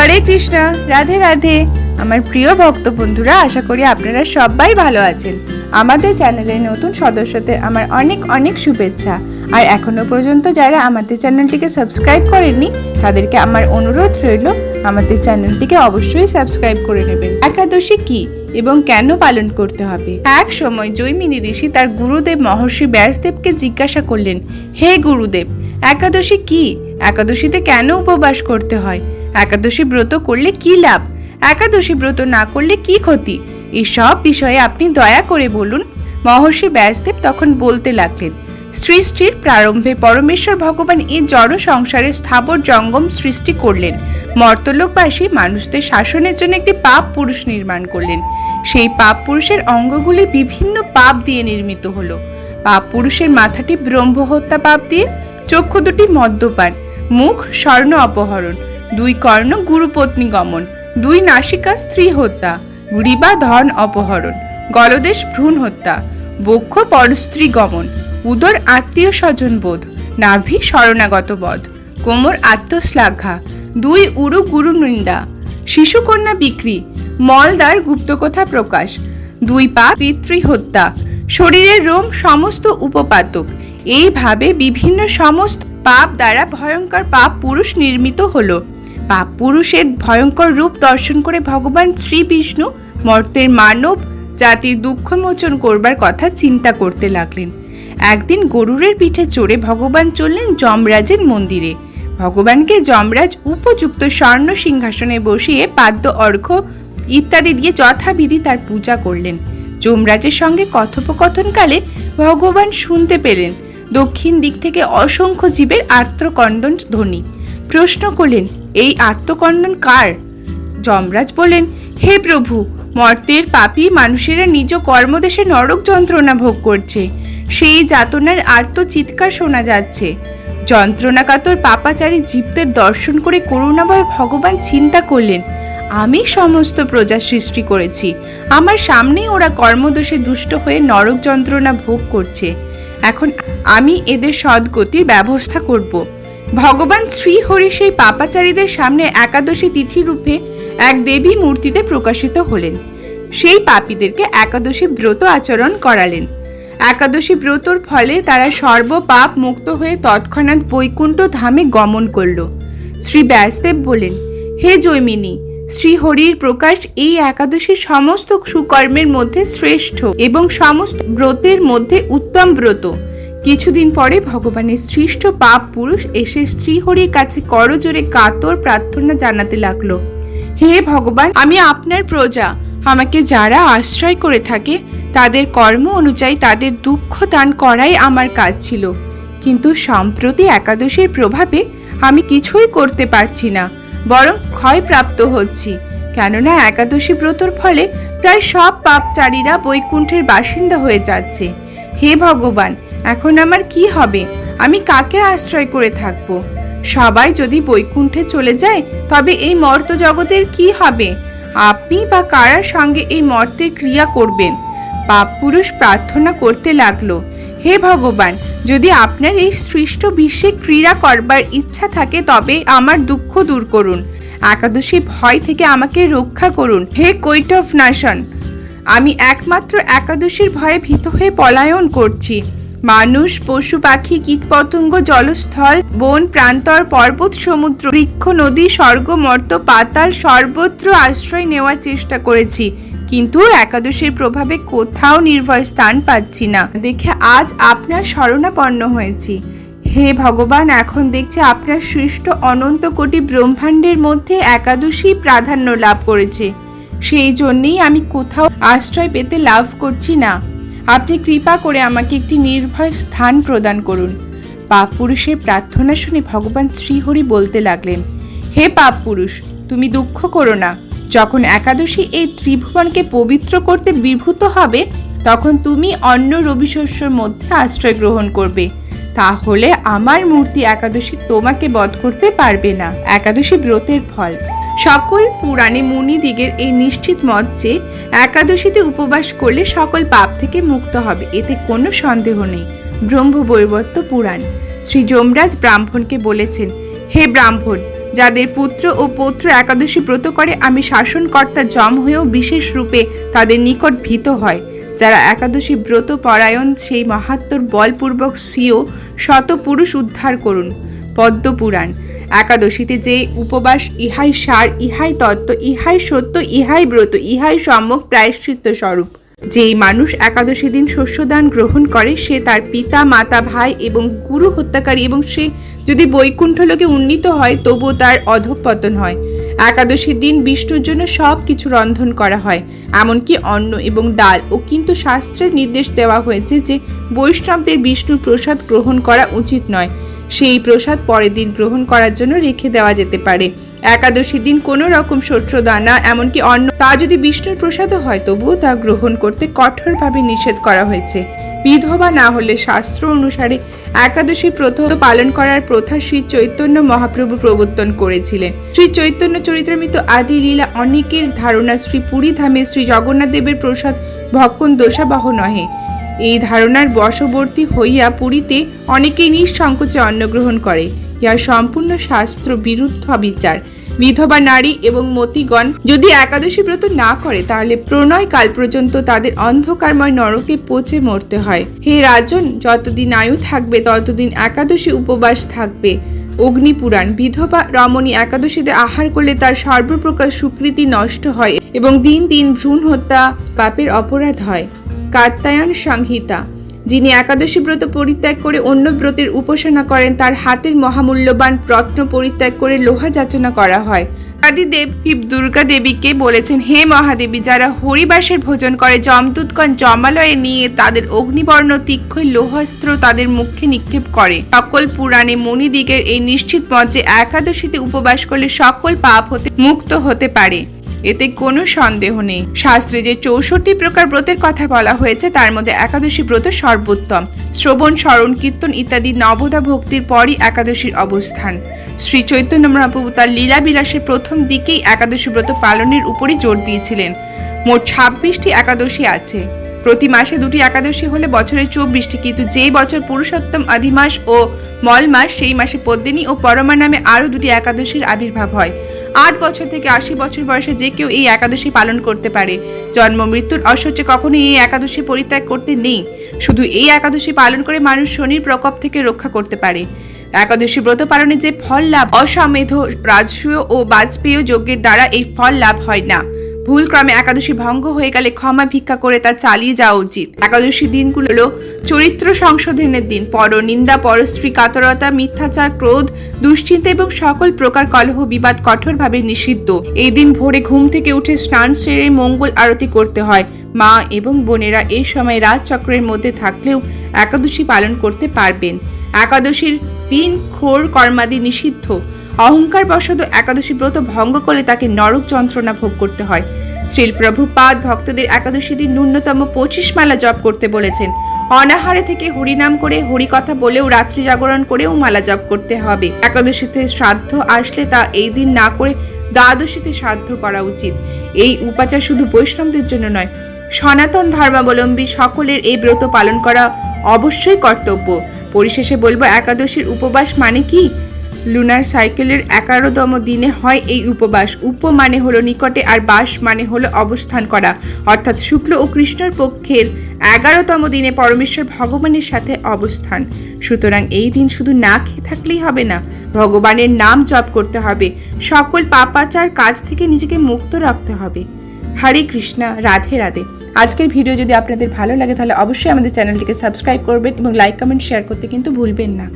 হরে কৃষ্ণ, রাধে রাধে। আমার প্রিয় ভক্ত বন্ধুরা, আশা করি আপনারা সবাই ভালো আছেন। আমাদের চ্যানেলের নতুন সদস্যদের আমার অনেক অনেক শুভেচ্ছা। আর এখনও পর্যন্ত যারা আমাদের চ্যানেলটিকে সাবস্ক্রাইব করেননি, তাদেরকে আমার অনুরোধ রইল, আমাদের চ্যানেলটিকে অবশ্যই সাবস্ক্রাইব করে নেবেন। একাদশী কি এবং কেন পালন করতে হবে? এক সময় জৈমিনী ঋষি তার গুরুদেব মহর্ষি ব্যাসদেবকে জিজ্ঞাসা করলেন, হে গুরুদেব, একাদশী কি? একাদশীতে কেন উপবাস করতে হয়? একাদশী ব্রত করলে কি লাভ? একাদশী ব্রত না করলে কি ক্ষতি? এই সব বিষয়ে আপনি দয়া করে বলুন। মহর্ষি ব্যাসদেব তখন বলতে লাগলেন সৃষ্টির প্রারম্ভে পরমেশ্বর ভগবান এই জড় সংসারে স্থাবর জঙ্গম সৃষ্টি করলেন। মর্তলোকবাসী মানুষদের শাসনের জন্য একটি পাপ পুরুষ নির্মাণ করলেন। সেই পাপ পুরুষের অঙ্গগুলি বিভিন্ন পাপ দিয়ে নির্মিত হলো। পাপ পুরুষের মাথাটি ব্রহ্ম হত্যা পাপ দিয়ে, চক্ষু দুটি মদ্যপান, মুখ স্বর্ণ অপহরণ দুই কর্ণ গুরুপত্নী গমন, দুই নাসিকা স্ত্রী হত্যা গ্রীবা ধন অপহরণ, গলদেশ ভ্রূণ হত্যা, বক্ষ পরস্ত্রী গমন, উদর আত্মীয় স্বজন বোধ, নাভি শরণাগত বধ, কোমর আত্মশ্লাঘা, দুই উরু গুরু নিন্দা, শিশুকন্যা বিক্রি মলদার গুপ্তকথা প্রকাশ, দুই পা পিতৃ হত্যা শরীরের রোম সমস্ত উপপাতক এইভাবে বিভিন্ন সমস্ত পাপ দ্বারা ভয়ঙ্কর পাপ পুরুষ নির্মিত হলো। পাপ পুরুষের ভয়ঙ্কর রূপ দর্শন করে ভগবান শ্রী বিষ্ণু মর্তের মানব জাতির দুঃখ মোচন করবার কথা চিন্তা করতে লাগলেন। একদিন গরুরের পিঠে চড়ে ভগবান চললেন যমরাজের মন্দিরে। ভগবানকে যমরাজ উপযুক্ত স্বর্ণ সিংহাসনে বসিয়ে পাদ্য অর্ঘ্য ইত্যাদি দিয়ে যথাবিধি তার পূজা করলেন। যমরাজের সঙ্গে কথোপকথনকালে ভগবান শুনতে পেলেন। দক্ষিণ দিক থেকে অসংখ্য জীবের আর্তকন্দন ধ্বনি। প্রশ্ন করলেন, এই আত্মকন্দন কার? যমরাজ বললেন, হে প্রভু, মর্তের পাপী মানুষেরা নিজ কর্মদেশে নরক যন্ত্রণা ভোগ করছে। সেই যাতনার আর্ত চিৎকার শোনা যাচ্ছে। যন্ত্রণাকাতর পাপাচারী জীবদের দর্শন করে করুণাময় ভগবান চিন্তা করলেন, আমি সমস্ত প্রজা সৃষ্টি করেছি। আমার সামনেই ওরা কর্মদোষে দুষ্ট হয়ে নরক যন্ত্রণা ভোগ করছে। এখন আমি এদের সদ্গতির ব্যবস্থা করব। ভগবান শ্রীহরি সেই পাপাচারীদের সামনে একাদশী তিথি রূপে এক দেবী মূর্তিতে প্রকাশিত হলেন। সেই পাপীদেরকে একাদশী ব্রত আচরণ করালেন। একাদশী ব্রতর ফলে তারা সর্বপাপ মুক্ত হয়ে তৎক্ষণাৎ বৈকুণ্ঠ ধামে গমন করল। শ্রী ব্যাসদেব বলেন, হে জৈমিনী, শ্রীহরির প্রকাশ এই একাদশীর সমস্ত সুকর্মের মধ্যে শ্রেষ্ঠ এবং সমস্ত ব্রতের মধ্যে উত্তম ব্রত। কিছুদিন পরে ভগবানের সৃষ্ট পাপ পুরুষ এসে শ্রীহরির কাছে করজোরে কাতর প্রার্থনা জানাতে লাগল। হে ভগবান, আমি আপনার প্রজা। আমাকে যারা আশ্রয় করে থাকে, তাদের কর্ম অনুযায়ী তাদের দুঃখ দান করাই আমার কাজ ছিল। কিন্তু সম্প্রতি একাদশীর প্রভাবে আমি কিছুই করতে পারছি না, বরং ক্ষয়প্রাপ্ত হচ্ছি। কেননা একাদশী ব্রতর ফলে প্রায় সব পাপচারীরা বৈকুণ্ঠের বাসিন্দা হয়ে যাচ্ছে। হে ভগবান এখন আমার কি হবে? আমি কাকে আশ্রয় করে থাকব? সবাই যদি বৈকুণ্ঠে চলে যায়, তবে এই মর্ত জগতের কি হবে? আপনি বা কারার সঙ্গে এই মর্তের ক্রিয়া করবেন? পাপ পুরুষ প্রার্থনা করতে লাগল। হে ভগবান, যদি আপনার এই সৃষ্ট বিশ্বে ক্রীড়া করবার ইচ্ছা থাকে, তবে আমার দুঃখ দূর করুন। একাদশী ভয় থেকে আমাকে রক্ষা করুন। হে কৈটভ নাশন আমি একমাত্র একাদশীর ভয়ে ভীত হয়ে পলায়ন করছি। মানুষ, পশু পাখি, কীটপতঙ্গ, জলস্থল, বন, প্রান্তর, পর্বত, সমুদ্র, বৃক্ষ, নদী, স্বর্গ, মর্ত, পাতাল সর্বত্র আশ্রয় নেওয়ার চেষ্টা করেছি। কিন্তু একাদশীর প্রভাবে কোথাও নির্ভয় স্থান পাচ্ছি না। দেখে আজ আপনার শরণাপন্ন হয়েছি। হে ভগবান, এখন দেখছি আপনার সৃষ্ট অনন্ত কোটি ব্রহ্মাণ্ডের মধ্যে একাদশী প্রাধান্য লাভ করেছে। সেই জন্যেই আমি কোথাও আশ্রয় পেতে লাভ করছি না। আপনি কৃপা করে আমাকে একটি নির্ভয় স্থান প্রদান করুন। পাপ পুরুষের প্রার্থনা শুনে ভগবান শ্রীহরি বলতে লাগলেন, হে পাপ পুরুষ তুমি দুঃখ করো না। যখন একাদশী এই ত্রিভুবনকে পবিত্র করতে বিভূত হবে, তখন তুমি অন্য রবিশস্যর মধ্যে আশ্রয় গ্রহণ করবে। তাহলে আমার মূর্তি একাদশী তোমাকে বধ করতে পারবে না। একাদশী ব্রতের ফল। সকল পুরাণে মুনিদিগের এই নিশ্চিত মত যে একাদশীতে উপবাস করলে সকল পাপ থেকে মুক্ত হবে, এতে কোনো সন্দেহ নেই। ব্রহ্ম বৈবর্ত পুরাণ। শ্রী যমরাজ ব্রাহ্মণকে বলেছেন, হে ব্রাহ্মণ, যাদের পুত্র ও পৌত্র একাদশী ব্রত করে, আমি শাসনকর্তা জম হয়েও বিশেষ রূপে তাদের নিকট ভীত হয়। যারা একাদশী ব্রত পরায়ণ, সেই মাহাত্মর বলপূর্বক স্বীয় শত পুরুষ উদ্ধার করুন। পদ্মপুরাণ। একাদশীতে যে উপবাস, ইহাই সার, ইহাই তত্ত্ব, ইহাই সত্য, ইহাই ব্রত, ইহাই সম্যক প্রায়শ্চিত্ত স্বরূপ যেই মানুষ একাদশী দিন শস্যদান গ্রহণ করে, সে তার পিতা, মাতা, ভাই এবং গুরু হত্যাকারী এবং সে যদি বৈকুণ্ঠ লোকে উন্নীত হয়, তবুও তার অধঃপতন হয়। একাদশীর দিন বিষ্ণুর জন্য সব কিছু রন্ধন করা হয়, এমনকি অন্ন এবং ডাল। ও কিন্তু শাস্ত্রের নির্দেশ দেওয়া হয়েছে যে বৈষ্ণবদের বিষ্ণুর প্রসাদ গ্রহণ করা উচিত নয়। সেই প্রসাদ পরের দিন গ্রহণ করার জন্য রেখে দেওয়া যেতে পারে। একাদশীর দিন কোনো রকম শস্য দানা এমনকি অন্ন, তা যদি বিষ্ণুর প্রসাদও হয়, তবুও তা গ্রহণ করতে কঠোরভাবে নিষেধ করা হয়েছে। বিধবা না হলে শাস্ত্র অনুসারে একাদশী প্রথম পালন করার প্রথা শ্রী চৈতন্য মহাপ্রভু প্রবর্তন করেছিলেন। শ্রী চৈতন্য চরিত্রমিত আদি লীলা অনেকের ধারণা শ্রী পুরী ধামে শ্রী জগন্নাথ দেবের প্রসাদ ভক্ষণ দোষাবাহ নহে। ধারণার বশবর্তী হইয়া পুরীতে অনেকেই নিঃসংকোচে অন্নগ্রহণ করে। ইহা সম্পূর্ণ শাস্ত্র বিরুদ্ধ বিচার। বিধবা নারী এবং মতিগণ যদি একাদশী ব্রত না করে, তাহলে প্রণয় কাল পর্যন্ত তাদের অন্ধকারময় নরকে পচে মরতে হয়। হে রাজন, যতদিন আয়ু থাকবে, ততদিন একাদশী উপবাস থাকবে। অগ্নিপুরাণ, বিধবা রমণী একাদশীতে আহার করলে তার সর্বপ্রকার সুকৃতি নষ্ট হয় এবং দিন দিন ভ্রূণ হত্যা, পাপের অপরাধ হয়। কাত্যায়ন সংহিতা, যিনি একাদশী ব্রত পরিত্যাগ করে অন্য ব্রতের উপাসনা করেন, তার হাতের মহামূল্যবান রত্ন পরিত্যাগ করে লোহা যাচনা করা হয়। আদিদেব শিব দুর্গা দেবীকে বলেছেন, হে মহাদেবী, যারা হরিবাসের ভোজন করে, যমদূতগণ জমালয়ে নিয়ে তাদের অগ্নিবর্ণ, তীক্ষ্ণ লোহাস্ত্র তাদের মুখে নিক্ষেপ করে। সকল পুরাণে মণিদিগের এই নিশ্চিত মত যে, একাদশীতে উপবাস করলে সকল পাপ হতে, মুক্ত হতে পারে। এতে কোনো সন্দেহ নেই। শাস্ত্রে যে চৌষট্টি প্রকার ব্রতের কথা বলা হয়েছে, তার মধ্যে একাদশী ব্রত সর্বোত্তম। শ্রবণ, স্মরণ, কীর্তন ইত্যাদি নবদা ভক্তির পরই একাদশীর অবস্থান। শ্রী চৈতন্য মহাপ্রভু তার লীলা বিলাসের প্রথম দিকেই একাদশী ব্রত পালনের উপরই জোর দিয়েছিলেন। মোট ছাব্বিশটি একাদশী আছে। প্রতি মাসে দুটি একাদশী হলে বছরে চব্বিশটি, কিন্তু যেই বছর পুরুষোত্তম আদিমাস ও মল মাস সেই মাসে পদ্মিনী ও পরমা নামে আরও দুটি একাদশীর আবির্ভাব হয়। আট বছর থেকে আশি বছর বয়সে যে কেউ এই একাদশী পালন করতে পারে। জন্ম, মৃত্যুর অসহ্যে কখনোই এই একাদশী পরিত্যাগ করতে নেই। শুধু এই একাদশী পালন করে মানুষ শনির প্রকোপ থেকে রক্ষা করতে পারে। একাদশী ব্রত পালনে যে ফল লাভ, অসামেধ, রাজসূয় ও বাজপেয় যজ্ঞের দ্বারা এই ফল লাভ হয় না। ভুল ক্রমে একাদশী ভঙ্গ হয়ে গেলে ক্ষমা ভিক্ষা করে তা চালিয়ে যাওয়া উচিত। একাদশী দিনগুলো হলো চরিত্র সংশোধনের দিন। পর নিন্দা পরস্ত্রী কাতরতা, মিথ্যাচার, ক্রোধ, দুশ্চিন্তা এবং সকল প্রকার কলহ বিবাদ কঠোরভাবে নিষিদ্ধ। এই দিন ভোরে ঘুম থেকে উঠে স্নান, সেরে মঙ্গল আরতি করতে হয়। মা এবং বোনেরা এই সময় রাজচক্রের মধ্যে থাকলেও একাদশী পালন করতে পারবেন। একাদশীর দিন খোর কর্মাদি নিষিদ্ধ। অহংকার বশত একাদশী ব্রত ভঙ্গ করলে তাকে নরক যন্ত্রণা ভোগ করতে হয়। শ্রীল ভক্তদের একাদশী দিন ন্যূনতম পঁচিশ মালা জপ করতে বলেছেন। অনাহারে থেকে হরিনাম করে, হরিকথা বলেও, রাত্রি জাগরণ করেও মালা জপ করতে হবে। একাদশীতে শ্রাদ্ধ আসলে তা এই দিন না করে দ্বাদশীতে শ্রাদ্ধ করা উচিত। এই উপাচার শুধু বৈষ্ণবদের জন্য নয়, সনাতন ধর্মাবলম্বী সকলের এই ব্রত পালন করা অবশ্যই কর্তব্য। পরিশেষে বলব, একাদশীর উপবাস মানে কি? লুনার সাইকেলের এগারোতম দিনে হয় এই উপবাস। উপ মানে হলো নিকটে আর বাস মানে হলো অবস্থান করা। অর্থাৎ শুক্ল ও কৃষ্ণর পক্ষের এগারোতম দিনে পরমেশ্বর ভগবানের সাথে অবস্থান। সুতরাং এই দিন শুধু না খেয়ে থাকলেই হবে না, ভগবানের নাম জপ করতে হবে। সকল পাপাচার কাজ থেকে নিজেকে মুক্ত রাখতে হবে। হরে কৃষ্ণা, রাধে রাধে। আজকের ভিডিও যদি আপনাদের ভালো লাগে তাহলে অবশ্যই আমাদের চ্যানেলটিকে সাবস্ক্রাইব করবেন এবং লাইক, কমেন্ট, শেয়ার করতে কিন্তু ভুলবেন না।